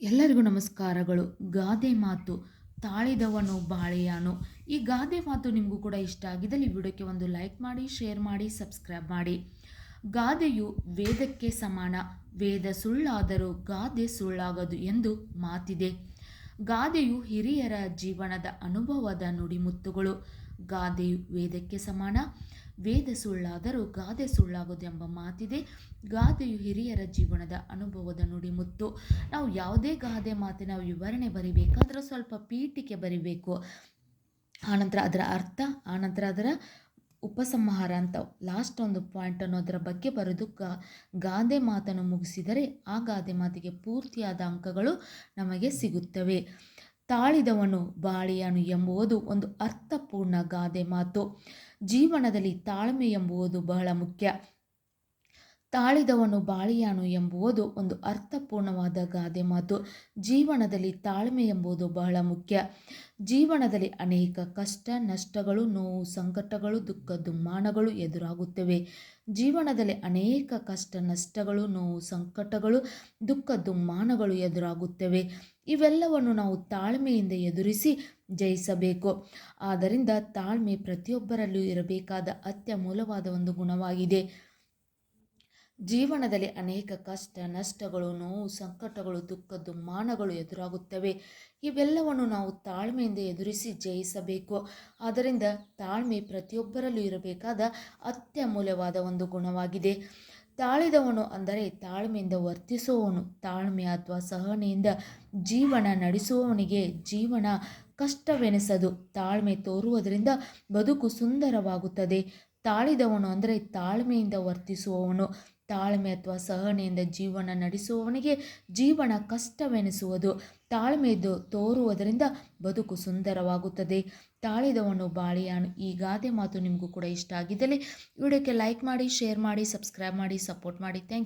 ಎಲ್ಲರಿಗೂ ನಮಸ್ಕಾರಗಳು. ಗಾದೆ ಮಾತು, ತಾಳಿದವನು ಬಾಳೆಯಾನು. ಈ ಗಾದೆ ಮಾತು ನಿಮಗೂ ಕೂಡ ಇಷ್ಟ ಆಗಿದ್ದಲ್ಲಿ ವಿಡಿಯೋಕ್ಕೆ ಒಂದು ಲೈಕ್ ಮಾಡಿ, ಶೇರ್ ಮಾಡಿ, ಸಬ್ಸ್ಕ್ರೈಬ್ ಮಾಡಿ. ಗಾದೆಯು ವೇದಕ್ಕೆ ಸಮಾನ. ವೇದ ಸುಳ್ಳಾದರೂ ಗಾದೆ ಸುಳ್ಳಾಗದು ಎಂದು ಮಾತಿದೆ. ಗಾದೆಯು ಹಿರಿಯರ ಜೀವನದ ಅನುಭವದ ನುಡಿಮುತ್ತುಗಳು. ಗಾದೆಯು ವೇದಕ್ಕೆ ಸಮಾನ. ವೇದ ಸುಳ್ಳಾದರೂ ಗಾದೆ ಸುಳ್ಳಾಗದು ಎಂಬ ಮಾತಿದೆ. ಗಾದೆಯು ಹಿರಿಯರ ಜೀವನದ ಅನುಭವದ ನುಡಿಮುತ್ತು ನಾವು ಯಾವುದೇ ಗಾದೆ ಮಾತಿನ ವಿವರಣೆ ಬರಿಬೇಕಾದ್ರೆ ಸ್ವಲ್ಪ ಪೀಠಿಕೆ ಬರಿಬೇಕು. ಆನಂತರ ಅದರ ಅರ್ಥ ಆನಂತರ ಅದರ ಉಪಸಂಹಾರ ಅಂತ ಲಾಸ್ಟ್ ಒಂದು ಪಾಯಿಂಟ್ ಅನ್ನೋದರ ಬಗ್ಗೆ ಬರೆದು ಗಾ, ಗಾದೆ ಮಾತನ್ನು ಮುಗಿಸಿದರೆ ಆ ಗಾದೆ ಮಾತಿಗೆ ಪೂರ್ತಿಯಾದ ಅಂಕಗಳು ನಮಗೆ ಸಿಗುತ್ತವೆ. ತಾಳಿದವನು ಬಾಳಿಯನು ಎಂಬುದು ಒಂದು ಅರ್ಥಪೂರ್ಣ ಗಾದೆ ಮಾತು. ಜೀವನದಲ್ಲಿ ತಾಳ್ಮೆ ಎಂಬುದು ಬಹಳ ಮುಖ್ಯ. ತಾಳಿದವನು ಬಾಳಿಯಾನು ಎಂಬುದು ಒಂದು ಅರ್ಥಪೂರ್ಣವಾದ ಗಾದೆ ಮಾತು. ಜೀವನದಲ್ಲಿ ತಾಳ್ಮೆ ಎಂಬುದು ಬಹಳ ಮುಖ್ಯ. ಜೀವನದಲ್ಲಿ ಅನೇಕ ಕಷ್ಟ, ನಷ್ಟಗಳು, ನೋವು, ಸಂಕಟಗಳು, ದುಃಖ ದುಮ್ಮಾನಗಳು ಎದುರಾಗುತ್ತವೆ. ಜೀವನದಲ್ಲಿ ಅನೇಕ ಕಷ್ಟ, ನಷ್ಟಗಳು, ನೋವು, ಸಂಕಟಗಳು, ದುಃಖ ದುಮ್ಮಾನಗಳು ಎದುರಾಗುತ್ತವೆ. ಇವೆಲ್ಲವನ್ನು ನಾವು ತಾಳ್ಮೆಯಿಂದ ಎದುರಿಸಿ ಜಯಿಸಬೇಕು. ಆದ್ದರಿಂದ ತಾಳ್ಮೆ ಪ್ರತಿಯೊಬ್ಬರಲ್ಲೂ ಇರಬೇಕಾದ ಅತ್ಯಮೂಲವಾದ ಒಂದು ಗುಣವಾಗಿದೆ. ಜೀವನದಲ್ಲಿ ಅನೇಕ ಕಷ್ಟ, ನಷ್ಟಗಳು, ನೋವು, ಸಂಕಟಗಳು ದುಃಖ ದುಮ್ಮಾನಗಳು ಎದುರಾಗುತ್ತವೆ. ಇವೆಲ್ಲವನ್ನು ನಾವು ತಾಳ್ಮೆಯಿಂದ ಎದುರಿಸಿ ಜಯಿಸಬೇಕು. ಆದ್ದರಿಂದ ತಾಳ್ಮೆ ಪ್ರತಿಯೊಬ್ಬರಲ್ಲೂ ಇರಬೇಕಾದ ಅತ್ಯಮೂಲ್ಯವಾದ ಒಂದು ಗುಣವಾಗಿದೆ. ತಾಳಿದವನು ಅಂದರೆ ತಾಳ್ಮೆಯಿಂದ ವರ್ತಿಸುವವನು. ತಾಳ್ಮೆ ಅಥವಾ ಸಹನೆಯಿಂದ ಜೀವನ ನಡೆಸುವವನಿಗೆ ಜೀವನ ಕಷ್ಟವೆನಿಸದು. ತಾಳ್ಮೆ ತೋರುವುದರಿಂದ ಬದುಕು ಸುಂದರವಾಗುತ್ತದೆ. ತಾಳಿದವನು ಅಂದರೆ ತಾಳ್ಮೆಯಿಂದ ವರ್ತಿಸುವವನು. ತಾಳ್ಮೆ ಅಥವಾ ಸಹನೆಯಿಂದ ಜೀವನ ನಡೆಸುವವನಿಗೆ ಜೀವನ ಕಷ್ಟವೆನಿಸುವುದು. ತಾಳ್ಮೆಯದು ತೋರುವುದರಿಂದ ಬದುಕು ಸುಂದರವಾಗುತ್ತದೆ. ತಾಳಿದವನು ಬಾಳಿಯಾನು. ಈ ಗಾದೆ ಮಾತು ನಿಮಗೂ ಕೂಡ ಇಷ್ಟ ಆಗಿದ್ದಲ್ಲಿ, ವಿಡಿಯೋಕ್ಕೆ ಲೈಕ್ ಮಾಡಿ ಶೇರ್ ಮಾಡಿ ಸಬ್ಸ್ಕ್ರೈಬ್ ಮಾಡಿ ಸಪೋರ್ಟ್ ಮಾಡಿ. ಥ್ಯಾಂಕ್